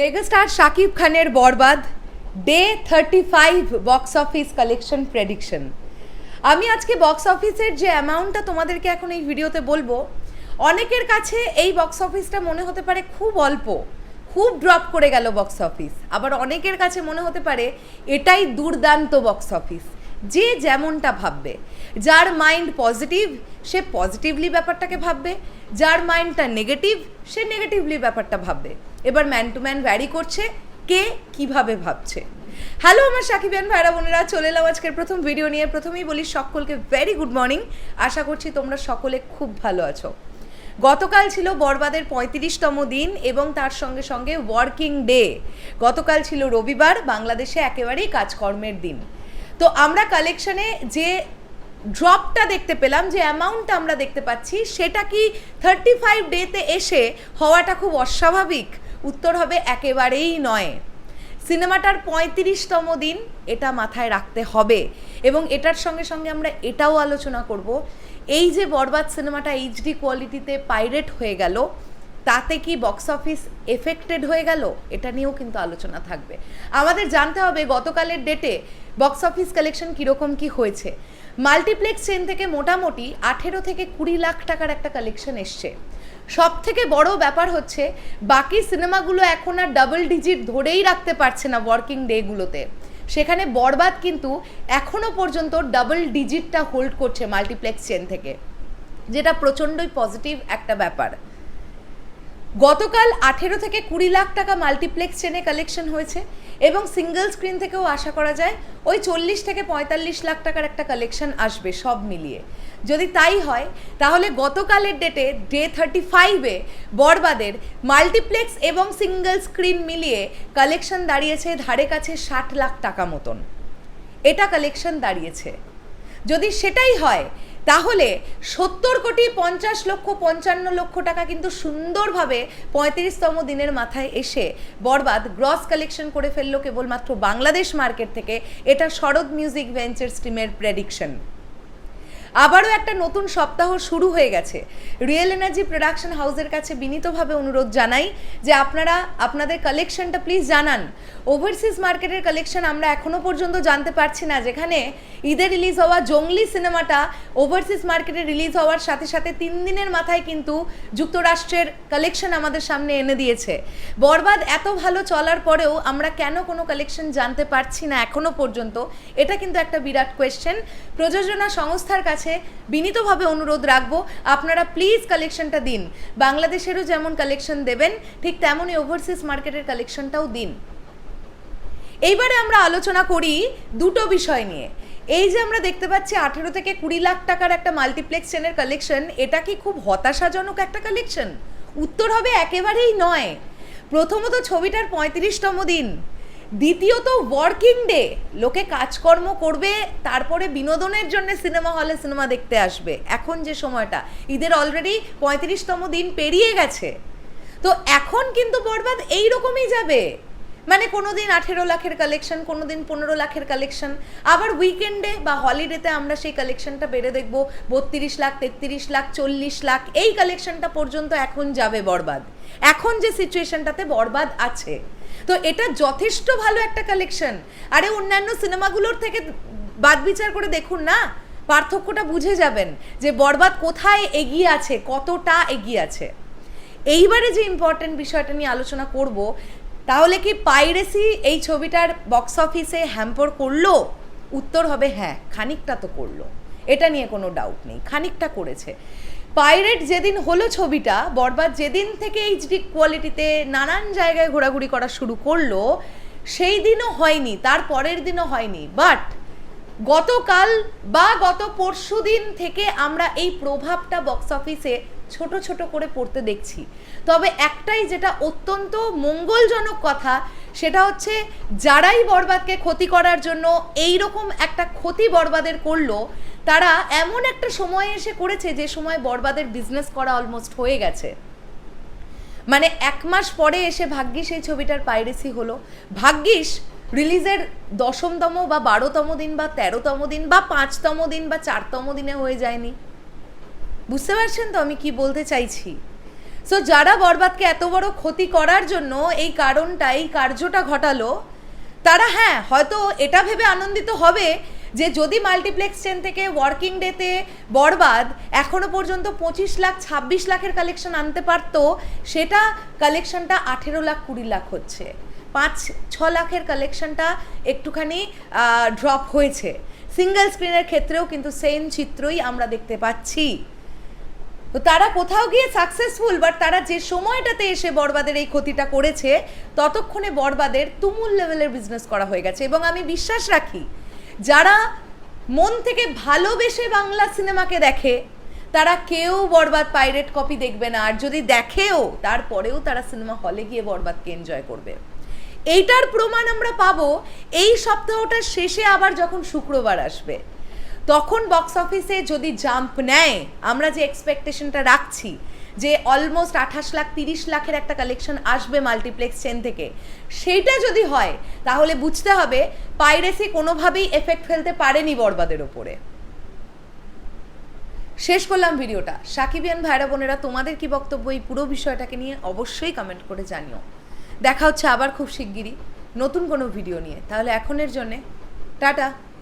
Megastar Shakib খানের Borbaad day thirty five box office collection prediction আমি আজকে বক্স অফিসের যে অ্যামাউন্টটা তোমাদেরকে এখন এই ভিডিওতে বলব, অনেকের কাছে এই বক্স অফিসটা মনে হতে পারে খুব অল্প, খুব ড্রপ করে গেল বক্স অফিস আবার অনেকের কাছে মনে হতে পারে এটাই দুর্দান্ত বক্স অফিস যে যেমনটা ভাববে। যার মাইন্ড পজিটিভ সে পজিটিভলি ব্যাপারটাকে ভাববে। যার মাইন্ডটা নেগেটিভ সে নেগেটিভলি ব্যাপারটা ভাববে। এবার ম্যান টু ম্যান ভ্যারি করছে, কে কীভাবে ভাবছে। হ্যালো আমার সাকিবিয়ান ভাইরা বোনেরা, চলে এলাম আজকের প্রথম ভিডিও নিয়ে। প্রথমেই বলি সকলকে ভেরি গুড মর্নিং আশা করছি তোমরা সকলে খুব ভালো আছো। গতকাল ছিল বরবাদের পঁয়ত্রিশতম দিন এবং তার সঙ্গে সঙ্গে ওয়ার্কিং ডে গতকাল ছিল রবিবার, বাংলাদেশে একেবারেই কাজকর্মের দিন। তো আমরা কালেকশনে যে ড্রপটা দেখতে পেলাম, যে অ্যামাউন্টটা আমরা দেখতে পাচ্ছি, সেটা কি থার্টি ফাইভ ডেতে এসে হওয়াটা খুব অস্বাভাবিক? উত্তর হবে একেবারেই নয়। সিনেমাটার পঁয়ত্রিশতম দিন এটা মাথায় রাখতে হবে এবং এটার সঙ্গে সঙ্গে আমরা এটাও আলোচনা করব। এই যে বরবাদ সিনেমাটা এইচডি কোয়ালিটিতে পাইরেট হয়ে গেল তাতে কি বক্স অফিস এফেক্টেড হয়ে গেল? এটা নিয়েও কিন্তু আলোচনা থাকবে। আমাদের জানতে হবে গতকালের ডেটে বক্স অফিস কালেকশন কীরকম কি হয়েছে। মাল্টিপ্লেক্স চেন থেকে মোটামুটি আঠেরো থেকে কুড়ি লাখ টাকার একটা কালেকশন এসছে। সব থেকে বড় ব্যাপার হচ্ছে, বাকি সিনেমাগুলো এখন আর ডাবল ডিজিট ধরেই রাখতে পারছে না ওয়ার্কিং ডেগুলোতে সেখানে বরবাদ কিন্তু এখনও পর্যন্ত ডাবল ডিজিটটা হোল্ড করছে মাল্টিপ্লেক্স চেন থেকে। যেটা প্রচণ্ডই পজিটিভ একটা ব্যাপার। গতকাল আঠেরো থেকে কুড়ি লাখ টাকা মাল্টিপ্লেক্স চেনে কালেকশন হয়েছে এবং সিঙ্গেল স্ক্রিন থেকেও আশা করা যায় ওই চল্লিশ থেকে পঁয়তাল্লিশ লাখ টাকার একটা কালেকশন আসবে সব মিলিয়ে। যদি তাই হয়, তাহলে গতকালের ডেটে ডে থার্টি ফাইভে বরবাদের মাল্টিপ্লেক্স এবং সিঙ্গেল স্ক্রিন মিলিয়ে কালেকশন দাঁড়িয়েছে ধারে কাছে ষাট লাখ টাকা মতন। এটা কালেকশন দাঁড়িয়েছে। যদি সেটাই হয় তাহলে সত্তর কোটি পঞ্চাশ লক্ষ পঞ্চান্ন লক্ষ টাকা কিন্তু সুন্দরভাবে পঁয়ত্রিশতম দিনের মাথায় এসে বরবাদ গ্রস কালেকশন করে ফেলল কেবলমাত্র বাংলাদেশ মার্কেট থেকে। এটা শরৎ মিউজিক ভেঞ্চার্স টিমের প্রেডিকশন আবারও একটা নতুন সপ্তাহ শুরু হয়ে গেছে। রিয়েল এনার্জি প্রোডাকশন হাউসের কাছে বিনীতভাবে অনুরোধ জানাই যে আপনারা, আপনাদের কালেকশনটা প্লিজ জানান। ওভারসিজ মার্কেটের কালেকশন আমরা এখনও পর্যন্ত জানতে পারছি না, যেখানে ঈদে রিলিজ হওয়া জঙ্গলি সিনেমাটা ওভারসিজ মার্কেটে রিলিজ হওয়ার সাথে সাথে তিন দিনের মাথায় কিন্তু যুক্তরাষ্ট্রের কালেকশন আমাদের সামনে এনে দিয়েছে। বরবাদ এত ভালো চলার পরেও আমরা কেন কোনো কালেকশন জানতে পারছি না এখনও পর্যন্ত? এটা কিন্তু একটা বিরাট কোয়েশ্চেন প্রযোজনা সংস্থার কাছে বিনীতভাবে অনুরোধ রাখব, আপনারা প্লিজ কালেকশনটা দিন। বাংলাদেশেরও যেমন কালেকশন দেবেন, ঠিক তেমনই ওভারসিজ মার্কেটের কালেকশনটাও দিন। এইবারে আমরা আলোচনা করি দুটো বিষয় নিয়ে। এই যে আমরা দেখতে পাচ্ছি, আঠেরো থেকে কুড়ি লাখ টাকার একটা মাল্টিপ্লেক্স চেনের কালেকশন এটা কি খুব হতাশাজনক একটা কালেকশন উত্তর হবে একেবারেই নয়। প্রথমত ছবিটার পঁয়ত্রিশতম দিন। দ্বিতীয়ত ওয়ার্কিং ডে লোকে কাজকর্ম করবে, তারপরে বিনোদনের জন্য সিনেমা হলে সিনেমা দেখতে আসবে। এখন যে সময়টা, ঈদের অলরেডি পঁয়ত্রিশতম দিন পেরিয়ে গেছে। তো এখন কিন্তু বরবাদ, এইরকমই যাবে। মানে কোনো দিন আঠেরো লাখের কালেকশন কোনো দিন পনেরো লাখের কালেকশন আবার উইকেন্ডে বা হলিডেতে আমরা সেই কালেকশনটা বেড়ে দেখব। বত্রিশ লাখ, তেত্রিশ লাখ, চল্লিশ লাখ, এই কালেকশনটা পর্যন্ত এখন যাবে বরবাদ। এখন যে সিচুয়েশনটাতে বরবাদ আছে। তো এটা যথেষ্ট ভালো একটা কালেকশন আরে অন্যান্য সিনেমাগুলোর থেকে বাদ বিচার করে দেখুন না, পার্থক্যটা বুঝে যাবেন যে বরবাদ কোথায় এগিয়ে আছে, কতটা এগিয়ে আছে। এইবারে যে ইম্পর্টেন্ট বিষয়টা নিয়ে আলোচনা করব তাহলে কি পাইরেসি এই ছবিটার বক্স অফিসে হ্যাম্পর করল? উত্তর হবে হ্যাঁ খানিকটা তো করল। এটা নিয়ে কোনো ডাউট নেই, খানিকটা করেছে। পাইরেট যেদিন হলো ছবিটা, বরবাদ যেদিন থেকে এইচডি কোয়ালিটিতে নানান জায়গায় ঘোরাঘুরি করা শুরু করল, সেই দিনও হয়নি, তার পরের দিনও হয়নি। বাট গতকাল বা গত পরশু দিন থেকে আমরা এই প্রভাবটা বক্স অফিসে ছোট ছোট করে পড়তে দেখছি। তবে একটাই যেটা অত্যন্ত মঙ্গলজনক কথা, সেটা হচ্ছে যারাই বরবাদকে ক্ষতি করার জন্য এই রকম একটা ক্ষতি বরবাদের করল, তারা এমন একটা সময় এসে করেছে যে সময় বরবাদের বিজনেস করা অলমোস্ট হয়ে গেছে। মানে এক মাস পরে এসে ভাগ্যিস এই ছবিটার পাইরেসি হলো। ভাগ্যিস রিলিজের দশমতম বা বারোতম দিন বা তেরোতম দিন বা পাঁচতম দিন বা চারতম দিনে হয়ে যায়নি। বুঝতে পারছেন তো আমি কি বলতে চাইছি? সো যারা বরবাদকে এত বড় ক্ষতি করার জন্য এই কারণটা, এই কার্যটা ঘটালো, তারা হ্যাঁ হয়তো এটা ভেবে আনন্দিত হবে যে যদি মাল্টিপ্লেক্স চেন থেকে ওয়ার্কিং ডেতে বরবাদ এখনও পর্যন্ত পঁচিশ লাখ, ছাব্বিশ লাখের কালেকশন আনতে পারতো, সেটা কালেকশনটা আঠেরো লাখ, কুড়ি লাখ হচ্ছে। পাঁচ, ছ লাখের কালেকশনটা একটুখানি ড্রপ হয়েছে। সিঙ্গেল স্ক্রিনের ক্ষেত্রেও কিন্তু সেম চিত্রই আমরা দেখতে পাচ্ছি। তো তারা কোথাও গিয়ে সাকসেসফুল বাট তারা যে সময়টাতে এসে বরবাদের এই ক্ষতিটা করেছে, ততক্ষণে বরবাদের তুমুল লেভেলের বিজনেস করা হয়ে গেছে। এবং আমি বিশ্বাস রাখি, যারা মন থেকে ভালোবেসে বাংলা সিনেমাকে দেখে, তারা কেউ বরবাদ পাইরেট কপি দেখবে না। আর যদি দেখেও, তারপরেও তারা সিনেমা হলে গিয়ে বরবাদকে এনজয় করবে। এইটার প্রমাণ আমরা পাবো, এই সপ্তাহটার শেষে আবার যখন শুক্রবার আসবে। তখন বক্স অফিসে যদি জাম্প নেয়, আমরা যে এক্সপেকটেশনটা রাখছি, যে অলমোস্ট আঠাশ লাখ, তিরিশ লাখের একটা কালেকশন আসবে মাল্টিপ্লেক্স চেন থেকে সেইটা যদি হয়, তাহলে বুঝতে হবে পাইরেসি কোনোভাবেই এফেক্ট ফেলতে পারেনি বরবাদের ওপরে। শেষ করলাম ভিডিওটা। সাকিবিয়ান ভাইরা বোনেরা, তোমাদের কি বক্তব্য এই পুরো বিষয়টাকে নিয়ে অবশ্যই কমেন্ট করে জানিও। দেখা হচ্ছে আবার খুব শিগগিরই নতুন কোনো ভিডিও নিয়ে। তাহলে এখনের জন্যে, টাটা।